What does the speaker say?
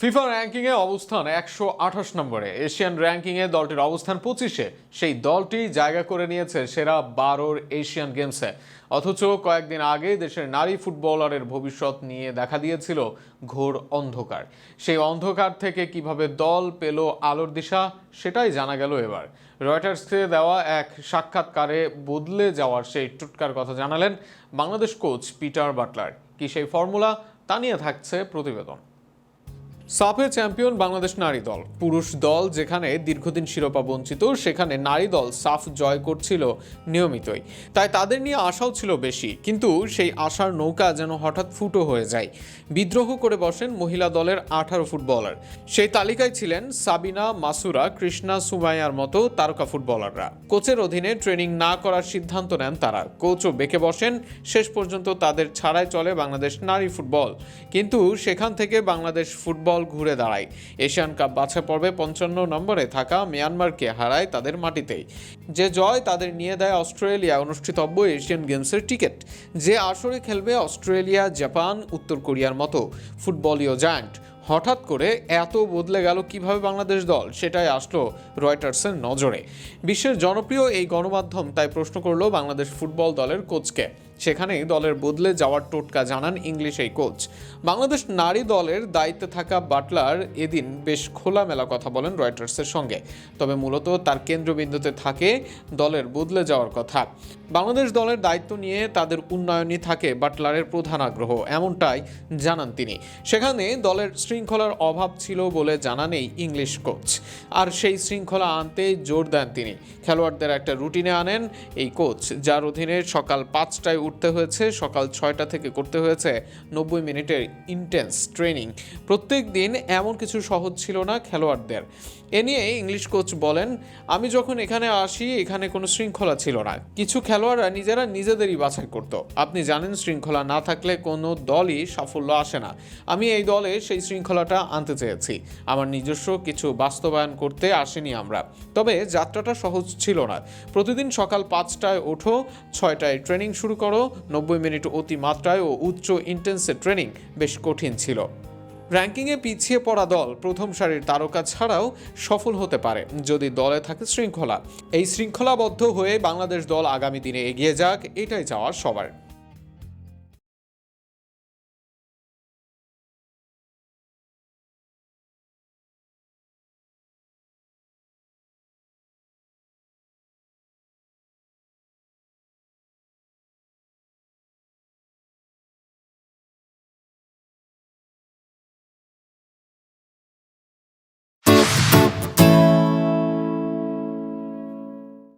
FIFA র্যাঙ্কিংয়ে অবস্থান একশো আঠাশ নম্বরে। এশিয়ান র্যাঙ্কিংয়ে দলটির অবস্থান পঁচিশে। সেই দলটি জায়গা করে নিয়েছে সেরা বারোর এশিয়ান গেমসে। অথচ কয়েকদিন আগে দেশের নারী ফুটবলারের ভবিষ্যৎ নিয়ে দেখা দিয়েছিল ঘোর অন্ধকার। সেই অন্ধকার থেকে কীভাবে দল পেল আলোর দিশা, সেটাই জানা গেল এবার। রয়টার্সকে দেওয়া এক সাক্ষাৎকারে বদলে যাওয়ার সেই টুটকার কথা জানালেন বাংলাদেশ কোচ পিটার বাটলার। কি সেই ফর্মুলা, তা নিয়ে থাকছে প্রতিবেদন। সাফে চ্যাম্পিয়ন বাংলাদেশ নারী দল। পুরুষ দল যেখানে দীর্ঘদিন শিরোপা বঞ্চিত, সেখানে নারী দল সাফ জয় করছিল নিয়মিতই। তাই তাদের নিয়ে আশাও ছিল বেশি, কিন্তু সেই আশার নৌকা যেন হঠাৎ ফুটো হয়ে যায়। বিদ্রোহ করে বসেন মহিলা দলের আঠারো ফুটবলার। সেই তালিকায় ছিলেন সাবিনা, মাসুরা, কৃষ্ণা, সুমাইয়ার মতো তারকা ফুটবলাররা। কোচের অধীনে ট্রেনিং না করার সিদ্ধান্ত নেন তারা। কোচও বেঁকে বসেন, শেষ পর্যন্ত তাদের ছাড়াই চলে বাংলাদেশ নারী ফুটবল। কিন্তু সেখান থেকে বাংলাদেশ ফুটবল ঘুরে দাঁড়ায়। এশিয়ান কাপ বাছা পর্বে পঞ্চান্ন নম্বরে থাকা মিয়ানমারকে হারায় তাদের মাটিতেই। যে জয় তাদের নিয়ে দেয় অস্ট্রেলিয়া, অনুষ্ঠিতব্য এশিয়ান গেমসের টিকিট। যে আসরে খেলবে অস্ট্রেলিয়া, জাপান, উত্তর কোরিয়ার মতো ফুটবলীয় জায়ান্ট। হঠাৎ করে এত বদলে গেল কীভাবে বাংলাদেশ দল? সেটাই আসলো রয়টার্সের নজরে। বিশ্বের জনপ্রিয় এই গণমাধ্যম তাই প্রশ্ন করল বাংলাদেশ ফুটবল দলের কোচকে। সেখানেই দলের বদলে যাওয়ার টোটকা জানান ইংলিশ এই কোচ। বাংলাদেশ নারী দলের দায়িত্বে থাকা বাটলার এদিন বেশ খোলামেলা কথা বলেন রয়টার্সের সঙ্গে। তবে মূলত তার কেন্দ্রবিন্দুতে থাকে দলের বদলে যাওয়ার কথা। বাংলাদেশ দলের দায়িত্ব নিয়ে তাদের উন্নয়নই থাকে বাটলারের প্রধান আগ্রহ, এমনটাই জানান তিনি। সেখানে দলের শৃঙ্খলার অভাব ছিল বলে জানা নেই ইংলিশ কোচ। আর সেই শৃঙ্খলা আনতে জোর দেন তিনি। খেলোয়াড়দের একটা রুটিনে আনেন এই কোচ, যার অধীনে সকাল পাঁচটায় উঠতে হয়েছে, সকাল ছয়টা থেকে করতে হয়েছে নব্বই মিনিটের ইন্টেন্স ট্রেনিং প্রত্যেক দিন এমন কিছু সহজ ছিল না খেলোয়াড়দের। এ নিয়ে ইংলিশ কোচ বলেন, আমি যখন এখানে আসি, এখানে কোনো শৃঙ্খলা ছিল না। কিছু খেলোয়াড়রা নিজেরা নিজেদেরই বাছাই করত। আপনি জানেন, শৃঙ্খলা না থাকলে কোনো দলই সাফল্য আসে না। আমি এই দলে সেই শৃঙ্খলাটা আনতে চেয়েছি। আমার নিজস্ব কিছু বাস্তবায়ন করতে আসেনি আমরা। তবে যাত্রাটা সহজ ছিল না। প্রতিদিন সকাল পাঁচটায় ওঠো, ছয়টায় ট্রেনিং শুরু করো নব্বই মিনিট অতিমাত্রায় ও উচ্চ ইন্টেন্সের ট্রেনিং বেশ কঠিন ছিল। র্যাঙ্কিংয়ে পিছিয়ে পড়া দল প্রথম সারির তারকা ছাড়াও সফল হতে পারে, যদি দলে থাকে শৃঙ্খলা। এই শৃঙ্খলাবদ্ধ হয়ে বাংলাদেশ দল আগামী দিনে এগিয়ে যাক, এটাই চাওয়ার সবার।